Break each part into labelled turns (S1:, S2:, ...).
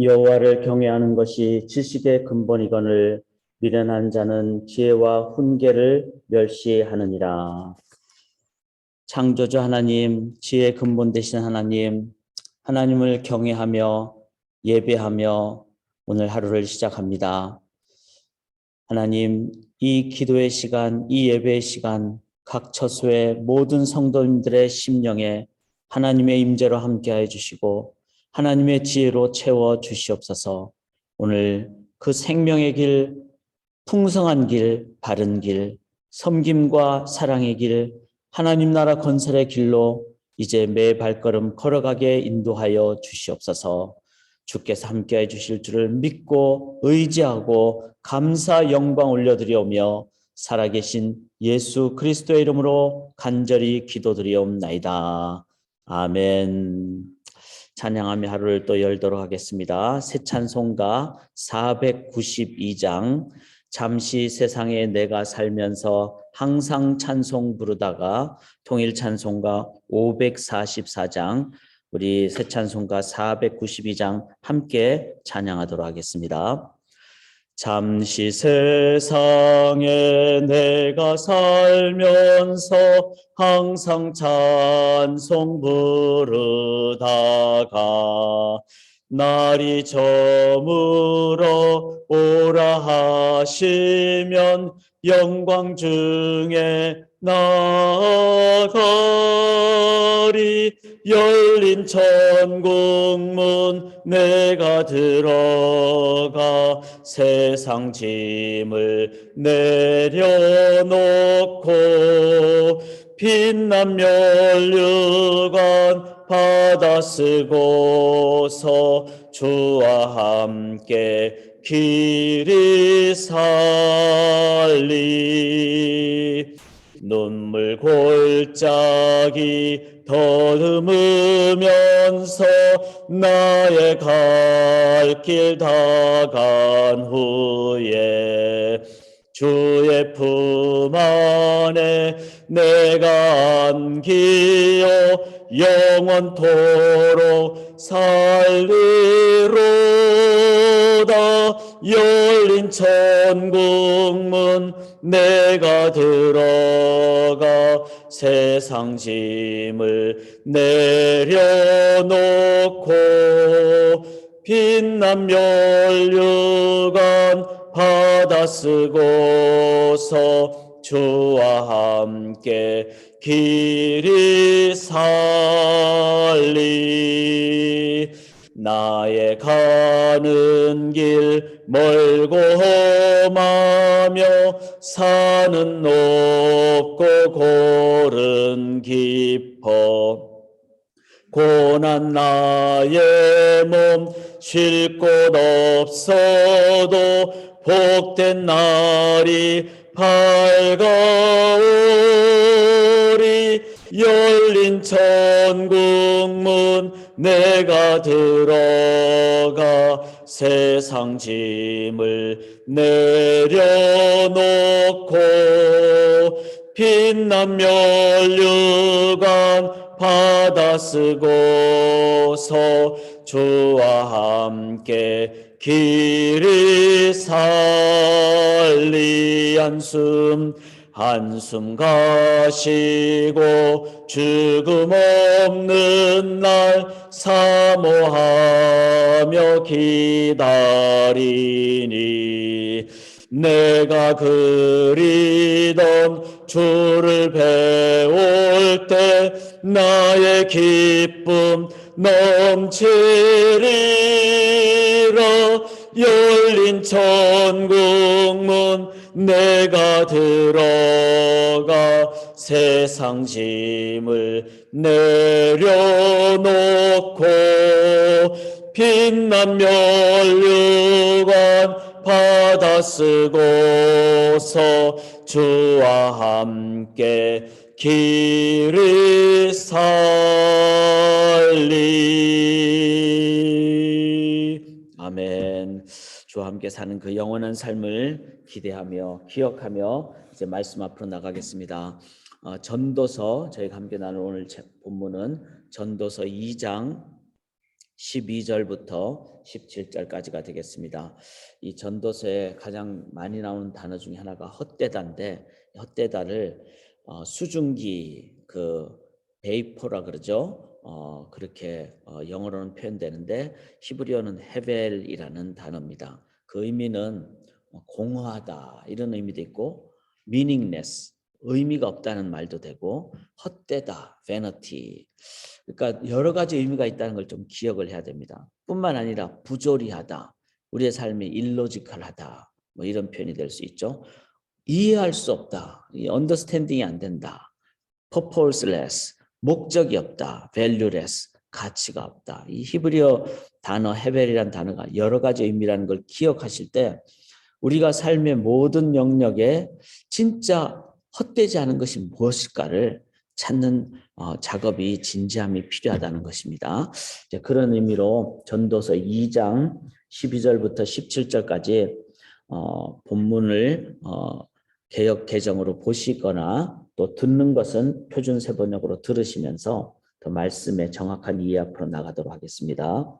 S1: 여호와를 경외하는 것이 지식의 근본이거늘 미련한 자는 지혜와 훈계를 멸시하느니라. 창조주 하나님, 지혜의 근본 되신 하나님, 하나님을 경외하며 예배하며 오늘 하루를 시작합니다. 하나님, 이 기도의 시간, 이 예배의 시간, 각 처소의 모든 성도님들의 심령에 하나님의 임재로 함께하여 주시고 하나님의 지혜로 채워 주시옵소서. 오늘 그 생명의 길, 풍성한 길, 바른 길, 섬김과 사랑의 길, 하나님 나라 건설의 길로 이제 매 발걸음 걸어가게 인도하여 주시옵소서. 주께서 함께해 주실 줄을 믿고 의지하고 감사 영광 올려드리오며 살아계신 예수 그리스도의 이름으로 간절히 기도드리옵나이다. 아멘. 찬양하며 하루를 또 열도록 하겠습니다. 새 찬송가 492장 잠시 세상에 내가 살면서 항상 찬송 부르다가 통일 찬송가 544장 우리 새 찬송가 492장 함께 찬양하도록 하겠습니다. 잠시 세상에 내가 살면서 항상 찬송 부르다가 날이 저물어 오라 하시면 영광 중에 나가리 열린 천국문 내가 들어가 세상 짐을 내려놓고 빛난 멸류관 받아 쓰고서 주와 함께 길이 살리. 눈물 골짜기 더듬으면서 나의 갈 길 다 간 후에 주의 품 안에 내가 안기어 영원토록 살리로다. 열린 천국문 내가 들어가 세상 짐을 내려놓고 빛난 멸류관 받아 쓰고서 주와 함께 길이 살리 나의 가는 길 멀고 험하며 산은 높고 고른 깊어. 고난 나의 몸 쉴 곳 없어도 복된 날이 밝아오리. 열린 천국문 내가 들어가 세상 짐을 내려놓고 빛난 멸류관 받아 쓰고서 주와 함께 길이 살리 한숨 한숨 가시고 죽음 없는 날 사모하며 기다리니 내가 그리던 주를 배울 때 나의 기쁨 넘치리라. 열린 천국문 내가 들어가 세상 짐을 내려놓고 빛난 멸류관 받아 쓰고서 주와 함께 길을 살리 아멘. 주와 함께 사는 그 영원한 삶을 기대하며 기억하며 이제 말씀 앞으로 나가겠습니다. 어, 전도서 저희가 함께 나눌 오늘 제- 본문은 전도서 2장 12절부터 17절까지가 되겠습니다. 이 전도서에 가장 많이 나오는 단어 중에 하나가 헛되다인데 헛되다를 어, 수증기 그 베이포라 그러죠. 어, 그렇게 어, 영어로는 표현되는데 히브리어는 헤벨이라는 단어입니다. 그 의미는 어, 공허하다 이런 의미도 있고 meaningless 의미가 없다는 말도 되고 헛되다 vanity 그러니까 여러 가지 의미가 있다는 걸 좀 기억을 해야 됩니다. 뿐만 아니라 부조리하다 우리의 삶이 일로지컬하다 뭐 이런 표현이 될 수 있죠. 이해할 수 없다 이 understanding이 안 된다 purposeless 목적이 없다 valueless 가치가 없다 이 히브리어 단어 헤벨이란 단어가 여러 가지 의미라는 걸 기억하실 때 우리가 삶의 모든 영역에 진짜 헛되지 않은 것이 무엇일까를 찾는 어, 작업이 진지함이 필요하다는 것입니다. 이제 그런 의미로 전도서 2장 12절부터 17절까지 어, 본문을 어, 개역 개정으로 보시거나 또 듣는 것은 표준 세 번역으로 들으시면서 더 말씀의 정확한 이해 앞으로 나가도록 하겠습니다.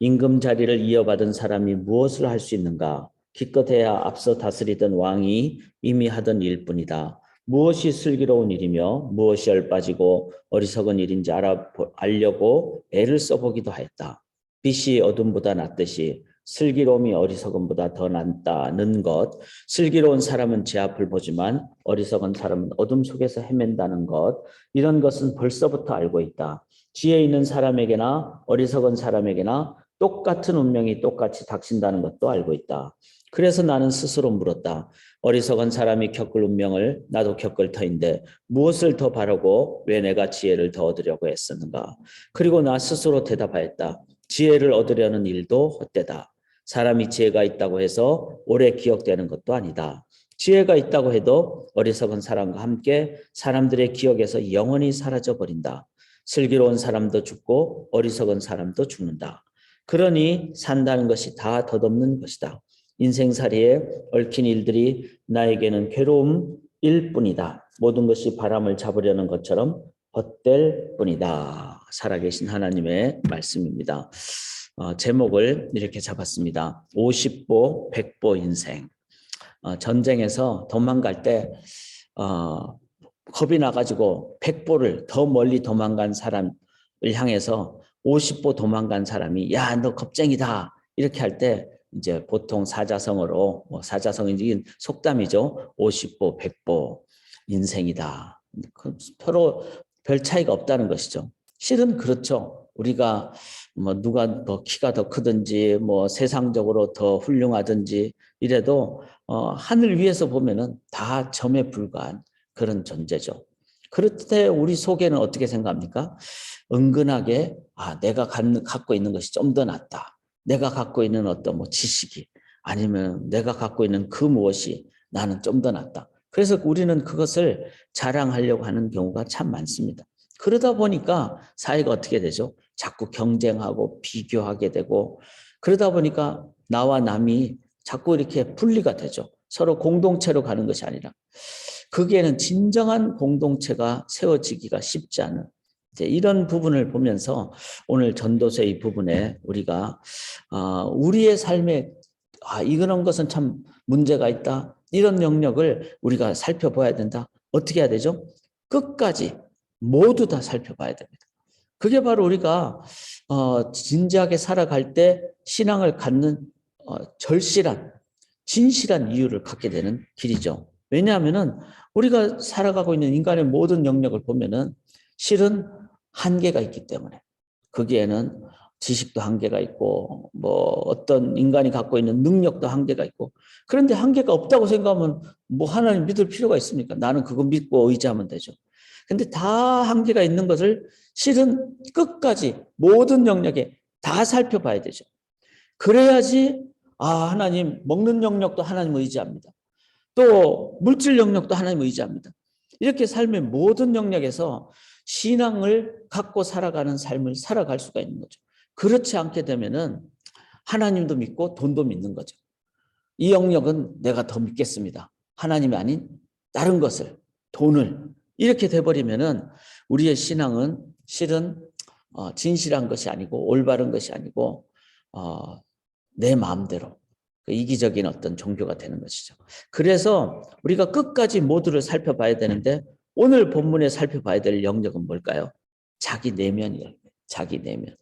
S1: 임금 자리를 이어받은 사람이 무엇을 할 수 있는가? 기껏해야 앞서 다스리던 왕이 이미 하던 일뿐이다. 무엇이 슬기로운 일이며 무엇이 열빠지고 어리석은 일인지 알아 알려고 애를 써보기도 하였다. 빛이 어둠보다 낫듯이 슬기로움이 어리석음보다 더 낫다는 것. 슬기로운 사람은 제 앞을 보지만 어리석은 사람은 어둠 속에서 헤맨다는 것. 이런 것은 벌써부터 알고 있다. 지혜 있는 사람에게나 어리석은 사람에게나 똑같은 운명이 똑같이 닥친다는 것도 알고 있다. 그래서 나는 스스로 물었다. 어리석은 사람이 겪을 운명을 나도 겪을 터인데 무엇을 더 바라고 왜 내가 지혜를 더 얻으려고 애쓰는가. 그리고 나 스스로 대답하였다. 지혜를 얻으려는 일도 헛되다. 사람이 지혜가 있다고 해서 오래 기억되는 것도 아니다. 지혜가 있다고 해도 어리석은 사람과 함께 사람들의 기억에서 영원히 사라져 버린다. 슬기로운 사람도 죽고 어리석은 사람도 죽는다. 그러니 산다는 것이 다 덧없는 것이다. 인생살이에 얽힌 일들이 나에게는 괴로움일 뿐이다. 모든 것이 바람을 잡으려는 것처럼 헛될 뿐이다. 살아계신 하나님의 말씀입니다. 어, 제목을 이렇게 잡았습니다. 50보, 100보 인생. 어, 전쟁에서 도망갈 때 어, 겁이 나가지고 100보를 더 멀리 도망간 사람을 향해서 50보 도망간 사람이 야 너 겁쟁이다. 이렇게 할 때 이제 보통 사자성어로 뭐 사자성인 속담이죠. 50보 100보 인생이다. 그 서로 별 차이가 없다는 것이죠. 실은 그렇죠 우리가 뭐 누가 더 키가 더 크든지 뭐 세상적으로 더 훌륭하든지 이래도 어, 하늘 위에서 보면은 다 점에 불과한 그런 존재죠. 그럴 때 우리 속에는 어떻게 생각합니까? 은근하게 아 내가 갖고 있는 것이 좀 더 낫다. 내가 갖고 있는 어떤 뭐 지식이 아니면 내가 갖고 있는 그 무엇이 나는 좀 더 낫다. 그래서 우리는 그것을 자랑하려고 하는 경우가 참 많습니다. 그러다 보니까 사회가 어떻게 되죠? 자꾸 경쟁하고 비교하게 되고 그러다 보니까 나와 남이 자꾸 이렇게 분리가 되죠. 서로 공동체로 가는 것이 아니라 거기에는 진정한 공동체가 세워지기가 쉽지 않은 이런 부분을 보면서 오늘 전도서 이 부분에 우리가 어, 우리의 삶에 아 이런 것은 참 문제가 있다 이런 영역을 우리가 살펴봐야 된다 어떻게 해야 되죠? 끝까지 모두 다 살펴봐야 됩니다. 그게 바로 우리가 어, 진지하게 살아갈 때 신앙을 갖는 어, 절실한 진실한 이유를 갖게 되는 길이죠. 왜냐하면은 우리가 살아가고 있는 인간의 모든 영역을 보면은 실은 한계가 있기 때문에 거기에는 지식도 한계가 있고 뭐 어떤 인간이 갖고 있는 능력도 한계가 있고 그런데 한계가 없다고 생각하면 뭐 하나님 믿을 필요가 있습니까? 나는 그거 믿고 의지하면 되죠. 근데 다 한계가 있는 것을 실은 끝까지 모든 영역에 다 살펴봐야 되죠. 그래야지 아 하나님 먹는 영역도 하나님 의지합니다. 또 물질 영역도 하나님 의지합니다. 이렇게 삶의 모든 영역에서 신앙을 갖고 살아가는 삶을 살아갈 수가 있는 거죠. 그렇지 않게 되면은 하나님도 믿고 돈도 믿는 거죠. 이 영역은 내가 더 믿겠습니다. 하나님이 아닌 다른 것을 돈을 이렇게 돼버리면은 우리의 신앙은 실은 어, 진실한 것이 아니고 올바른 것이 아니고 어, 내 마음대로 그 이기적인 어떤 종교가 되는 것이죠. 그래서 우리가 끝까지 모두를 살펴봐야 되는데 오늘 본문에 살펴봐야 될 영역은 뭘까요? 자기 내면이에요. 자기 내면.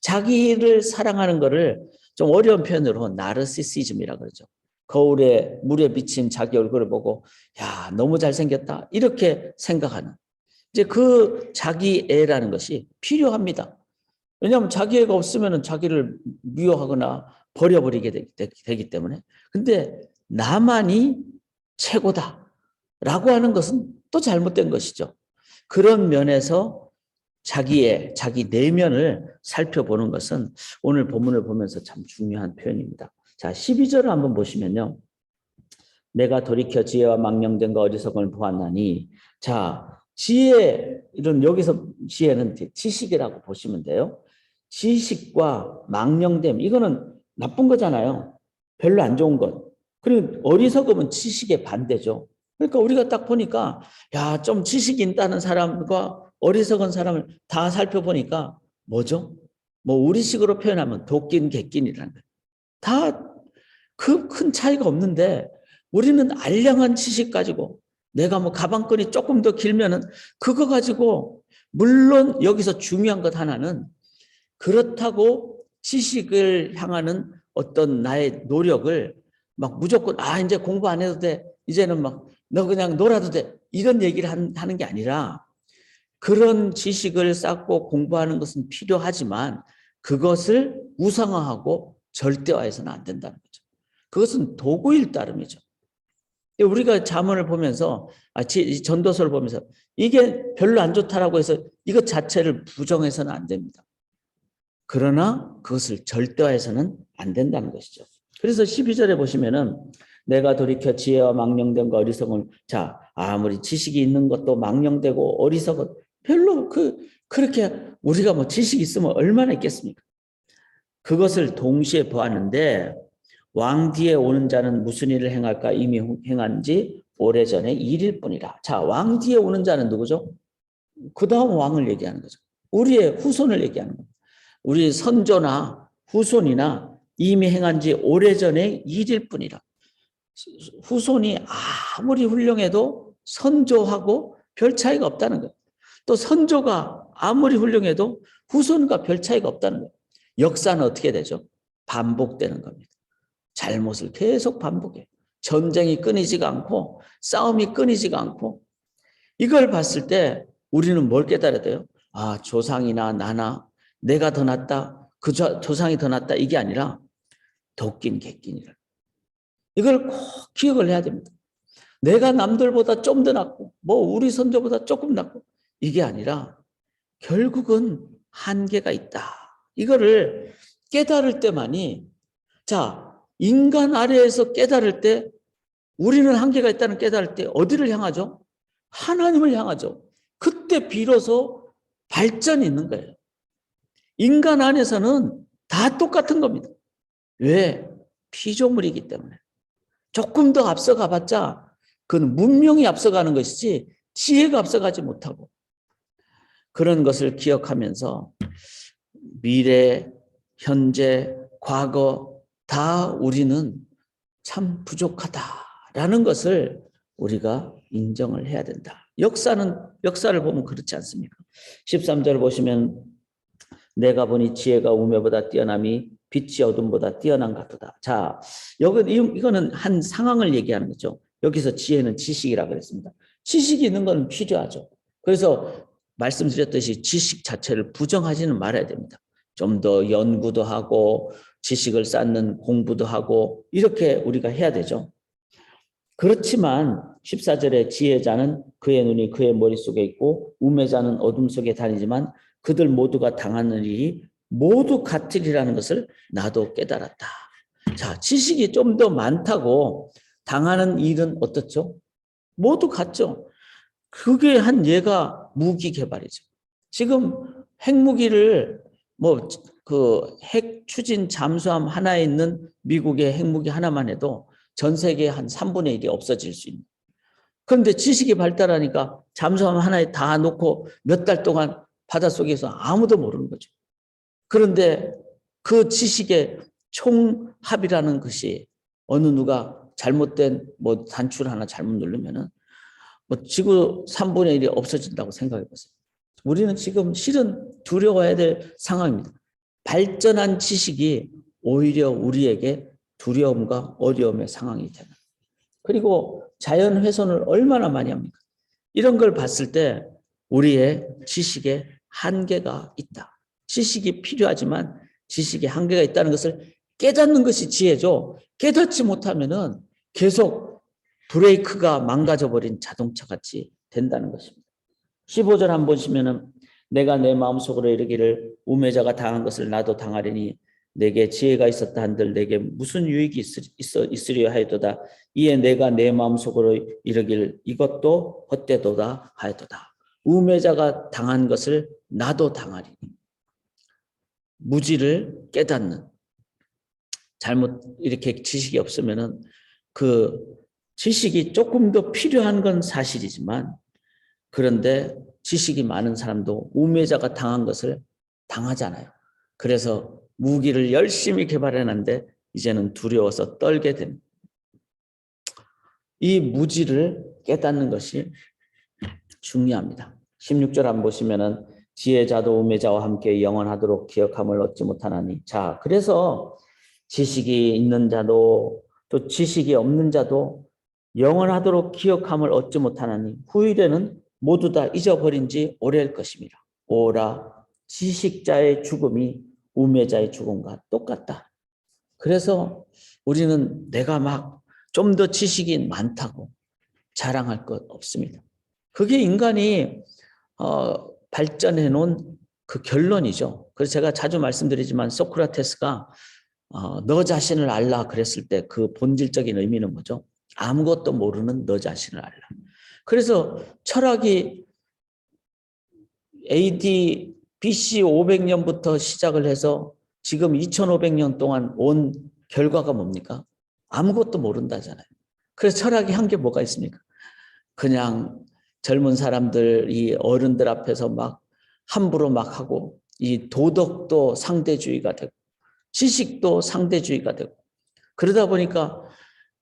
S1: 자기를 사랑하는 것을 좀 어려운 표현으로 나르시시즘이라 그러죠. 거울에 물에 비친 자기 얼굴을 보고 야 너무 잘생겼다 이렇게 생각하는 이제 그 자기 애라는 것이 필요합니다. 왜냐하면 자기 애가 없으면 자기를 미워하거나 버려버리게 되, 기 때문에 근데 나만이 최고다라고 하는 것은 또 잘못된 것이죠. 그런 면에서 자기의 자기 내면을 살펴보는 것은 오늘 본문을 보면서 참 중요한 표현입니다. 자, 12절을 한번 보시면요. 내가 돌이켜 지혜와 망령된 거 어리석음을 보았나니 자, 지혜 이런 여기서 지혜는 지식이라고 보시면 돼요. 지식과 망령됨 이거는 나쁜 거잖아요. 별로 안 좋은 것. 그리고 어리석음은 지식의 반대죠. 그러니까 우리가 딱 보니까 야, 좀 지식 있다는 사람과 어리석은 사람을 다 살펴보니까 뭐죠? 뭐 우리식으로 표현하면 도낀 객낀이라는 거예요. 다 그 큰 차이가 없는데 우리는 알량한 지식 가지고 내가 뭐 가방끈이 조금 더 길면은 그거 가지고 물론 여기서 중요한 것 하나는 그렇다고 지식을 향하는 어떤 나의 노력을 막 무조건 아 이제 공부 안 해도 돼. 이제는 막 너 그냥 놀아도 돼. 이런 얘기를 하는 게 아니라 그런 지식을 쌓고 공부하는 것은 필요하지만 그것을 우상화하고 절대화해서는 안 된다는 거죠. 그것은 도구일 따름이죠. 우리가 자문을 보면서 아, 전도서를 보면서 이게 별로 안 좋다라고 해서 이것 자체를 부정해서는 안 됩니다. 그러나 그것을 절대화해서는 안 된다는 것이죠. 그래서 12절에 보시면은 내가 돌이켜 지혜와 망령됨과 어리석음을 자 아무리 지식이 있는 것도 망령되고 어리석은 별로 그 그렇게 우리가 뭐 지식이 있으면 얼마나 있겠습니까? 그것을 동시에 보았는데 왕 뒤에 오는 자는 무슨 일을 행할까 이미 행한 지 오래전에 일일 뿐이라. 자, 왕 뒤에 오는 자는 누구죠? 그 다음 왕을 얘기하는 거죠. 우리의 후손을 얘기하는 겁니다. 우리 선조나 후손이나 이미 행한 지 오래전에 일일 뿐이라. 후손이 아무리 훌륭해도 선조하고 별 차이가 없다는 거예요. 또 선조가 아무리 훌륭해도 후손과 별 차이가 없다는 거예요. 역사는 어떻게 되죠? 반복되는 겁니다. 잘못을 계속 반복해. 전쟁이 끊이지가 않고 싸움이 끊이지가 않고 이걸 봤을 때 우리는 뭘 깨달아야 돼요? 아 조상이나 나나 내가 더 낫다 그 조상이 더 낫다 이게 아니라 도낀 객낀이라 이걸 꼭 기억을 해야 됩니다. 내가 남들보다 좀 더 낫고 뭐 우리 선조보다 조금 낫고 이게 아니라 결국은 한계가 있다. 이거를 깨달을 때만이 자 인간 아래에서 깨달을 때 우리는 한계가 있다는 깨달을 때 어디를 향하죠? 하나님을 향하죠. 그때 비로소 발전이 있는 거예요. 인간 안에서는 다 똑같은 겁니다. 왜? 피조물이기 때문에. 조금 더 앞서가 봤자 그건 문명이 앞서가는 것이지 지혜가 앞서가지 못하고 그런 것을 기억하면서 미래, 현재, 과거 다 우리는 참 부족하다라는 것을 우리가 인정을 해야 된다. 역사는 역사를 보면 그렇지 않습니까? 13절 보시면 내가 보니 지혜가 우매보다 뛰어남이 빛이 어둠보다 뛰어난 같도다. 자, 여기 이거는 한 상황을 얘기하는 거죠. 여기서 지혜는 지식이라 그랬습니다. 지식이 있는 건 필요하죠. 그래서 말씀드렸듯이 지식 자체를 부정하지는 말아야 됩니다. 좀 더 연구도 하고 지식을 쌓는 공부도 하고 이렇게 우리가 해야 되죠. 그렇지만 14절에 지혜자는 그의 눈이 그의 머릿속에 있고 우매자는 어둠 속에 다니지만 그들 모두가 당하는 일이 모두 같으리라는 것을 나도 깨달았다. 자, 지식이 좀 더 많다고 당하는 일은 어떻죠? 모두 같죠. 그게 한 예가 무기 개발이죠. 지금 핵무기를 뭐 그 핵 추진 잠수함 하나에 있는 미국의 핵무기 하나만 해도 전 세계 한 3분의 1이 없어질 수 있는. 그런데 지식이 발달하니까 잠수함 하나에 다 놓고 몇 달 동안 바닷속에서 아무도 모르는 거죠. 그런데 그 지식의 총합이라는 것이 어느 누가 잘못된 뭐 단추를 하나 잘못 누르면은 뭐 지구 3분의 1이 없어진다고 생각해 보세요. 우리는 지금 실은 두려워해야 될 상황입니다. 발전한 지식이 오히려 우리에게 두려움과 어려움의 상황이 되는. 그리고 자연 훼손을 얼마나 많이 합니까? 이런 걸 봤을 때 우리의 지식에 한계가 있다. 지식이 필요하지만 지식에 한계가 있다는 것을 깨닫는 것이 지혜죠. 깨닫지 못하면은 계속 브레이크가 망가져 버린 자동차 같이 된다는 것입니다. 15절 한 번 보시면은 내가 내 마음속으로 이르기를 우매자가 당한 것을 나도 당하리니 내게 지혜가 있었다 한들 내게 무슨 유익이 있으, 있으려 하였도다 이에 내가 내 마음속으로 이르기를 이것도 헛되도다 하였도다 우매자가 당한 것을 나도 당하리니 무지를 깨닫는 잘못 이렇게 지식이 없으면은 그 지식이 조금 더 필요한 건 사실이지만 그런데 지식이 많은 사람도 우매자가 당한 것을 당하잖아요. 그래서 무기를 열심히 개발해놨는데 이제는 두려워서 떨게 됩니다. 이 무지를 깨닫는 것이 중요합니다. 16절 한번 보시면은 지혜자도 우매자와 함께 영원하도록 기억함을 얻지 못하나니 자 그래서 지식이 있는 자도 또 지식이 없는 자도 영원하도록 기억함을 얻지 못하나니 후일에는 모두 다 잊어버린 지 오래일 것입니다. 오라 지식자의 죽음이 우매자의 죽음과 똑같다. 그래서 우리는 내가 막 좀 더 지식이 많다고 자랑할 것 없습니다. 그게 인간이 어, 발전해 놓은 그 결론이죠. 그래서 제가 자주 말씀드리지만 소크라테스가 어, 너 자신을 알라 그랬을 때 그 본질적인 의미는 뭐죠? 아무것도 모르는 너 자신을 알라. 그래서 철학이 AD BC 500년부터 시작을 해서 지금 2500년 동안 온 결과가 뭡니까? 아무것도 모른다잖아요. 그래서 철학이 한 게 뭐가 있습니까? 그냥 젊은 사람들이 어른들 앞에서 막 함부로 막 하고 이 도덕도 상대주의가 되고 지식도 상대주의가 되고 그러다 보니까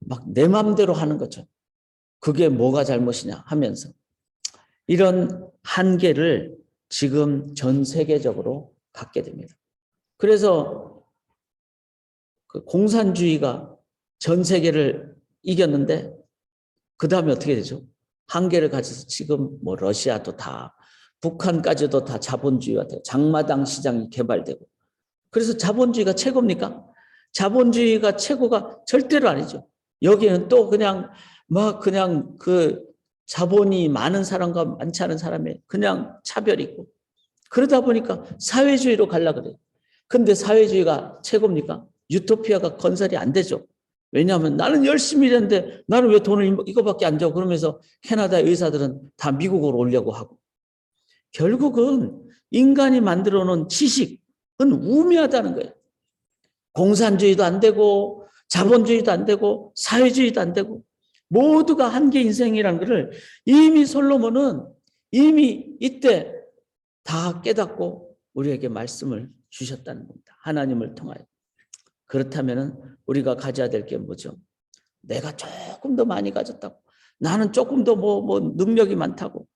S1: 막 내 마음대로 하는 거죠. 그게 뭐가 잘못이냐 하면서 이런 한계를 지금 전 세계적으로 갖게 됩니다. 그래서 그 공산주의가 전 세계를 이겼는데 그 다음에 어떻게 되죠? 한계를 가져서 지금 뭐 러시아도 다 북한까지도 다 자본주의가 되고 장마당 시장이 개발되고 그래서 자본주의가 최고입니까? 자본주의가 최고가 절대로 아니죠. 여기는 또 그냥 막 그냥 그 자본이 많은 사람과 많지 않은 사람의 그냥 차별이 있고 그러다 보니까 사회주의로 갈라 그래요. 근데 사회주의가 최고입니까? 유토피아가 건설이 안 되죠. 왜냐하면 나는 열심히 일했는데 나는 왜 돈을 이거밖에 안 줘? 그러면서 캐나다 의사들은 다 미국으로 오려고 하고 결국은 인간이 만들어 놓은 지식은 우매하다는 거예요. 공산주의도 안 되고 자본주의도 안 되고 사회주의도 안 되고 모두가 한계 인생이라는 것을 이미 솔로몬은 이미 이때 다 깨닫고 우리에게 말씀을 주셨다는 겁니다. 하나님을 통하여. 그렇다면 우리가 가져야 될 게 뭐죠? 내가 조금 더 많이 가졌다고. 나는 조금 더 뭐, 뭐 능력이 많다고.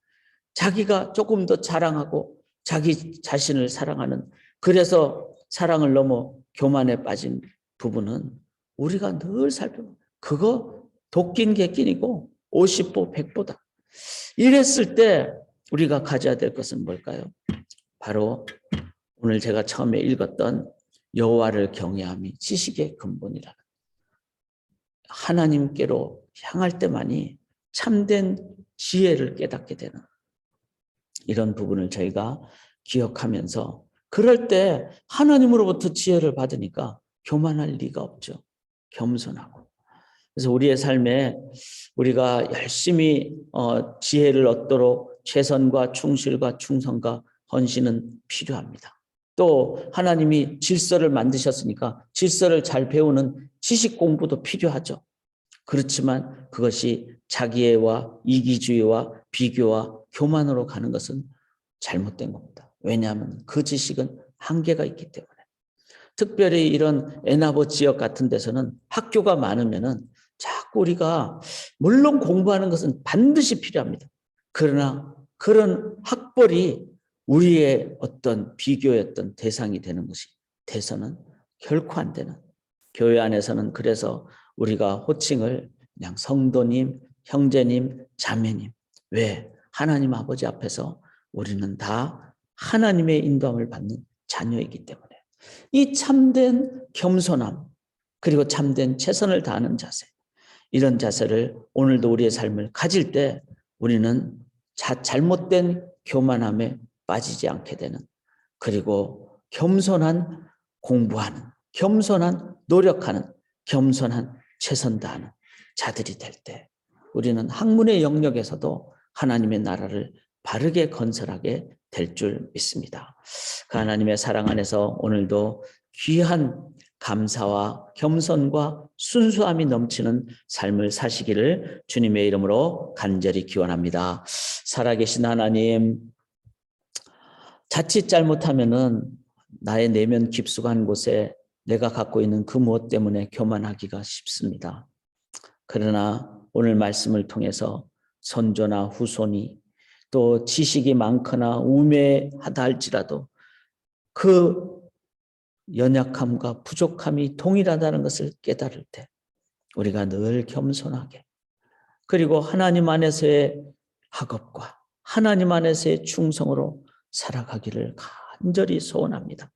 S1: 자기가 조금 더 자랑하고 자기 자신을 사랑하는 그래서 사랑을 넘어 교만에 빠진 부분은 우리가 늘 살펴봐. 그거 도끼인 개끼이고 50보 100보다. 이랬을 때 우리가 가져야 될 것은 뭘까요? 바로 오늘 제가 처음에 읽었던 여호와를 경외함이 지식의 근본이라. 하나님께로 향할 때만이 참된 지혜를 깨닫게 되는 이런 부분을 저희가 기억하면서 그럴 때 하나님으로부터 지혜를 받으니까 교만할 리가 없죠. 겸손하고. 그래서 우리의 삶에 우리가 열심히 어, 지혜를 얻도록 최선과 충실과 충성과 헌신은 필요합니다. 또 하나님이 질서를 만드셨으니까 질서를 잘 배우는 지식 공부도 필요하죠. 그렇지만 그것이 자기애와 이기주의와 비교와 교만으로 가는 것은 잘못된 겁니다. 왜냐하면 그 지식은 한계가 있기 때문에. 특별히 이런 에나보 지역 같은 데서는 학교가 많으면은 자꾸 우리가 물론 공부하는 것은 반드시 필요합니다. 그러나 그런 학벌이 우리의 어떤 비교였던 대상이 되는 것이 돼서는 결코 안 되는 교회 안에서는 그래서 우리가 호칭을 그냥 성도님, 형제님, 자매님. 왜? 하나님 아버지 앞에서 우리는 다 하나님의 인도함을 받는 자녀이기 때문에 이 참된 겸손함 그리고 참된 최선을 다하는 자세. 이런 자세를 오늘도 우리의 삶을 가질 때 우리는 자, 잘못된 교만함에 빠지지 않게 되는 그리고 겸손한 공부하는 겸손한 노력하는 겸손한 최선 다하는 자들이 될 때 우리는 학문의 영역에서도 하나님의 나라를 바르게 건설하게 될 줄 믿습니다. 그 하나님의 사랑 안에서 오늘도 귀한 감사와 겸손과 순수함이 넘치는 삶을 사시기를 주님의 이름으로 간절히 기원합니다. 살아계신 하나님, 자칫 잘못하면은 나의 내면 깊숙한 곳에 내가 갖고 있는 그 무엇 때문에 교만하기가 쉽습니다. 그러나 오늘 말씀을 통해서 선조나 후손이 또 지식이 많거나 우매하다 할지라도 그 연약함과 부족함이 동일하다는 것을 깨달을 때 우리가 늘 겸손하게 그리고 하나님 안에서의 학업과 하나님 안에서의 충성으로 살아가기를 간절히 소원합니다.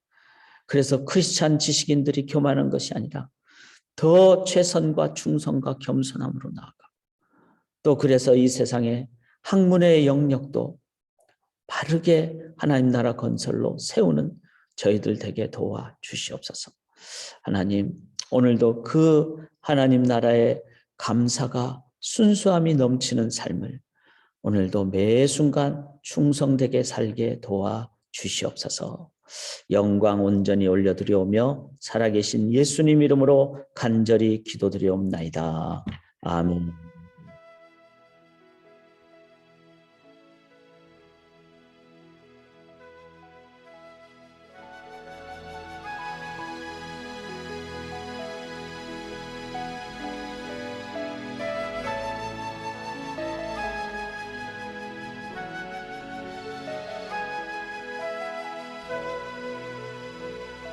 S1: 그래서 크리스찬 지식인들이 교만한 것이 아니라 더 최선과 충성과 겸손함으로 나아가 또 그래서 이 세상에 학문의 영역도 바르게 하나님 나라 건설로 세우는 저희들 되게 도와 주시옵소서. 하나님 오늘도 그 하나님 나라의 감사가 순수함이 넘치는 삶을 오늘도 매 순간 충성되게 살게 도와 주시옵소서. 영광 온전히 올려드리오며 살아계신 예수님 이름으로 간절히 기도드리옵나이다. 아멘.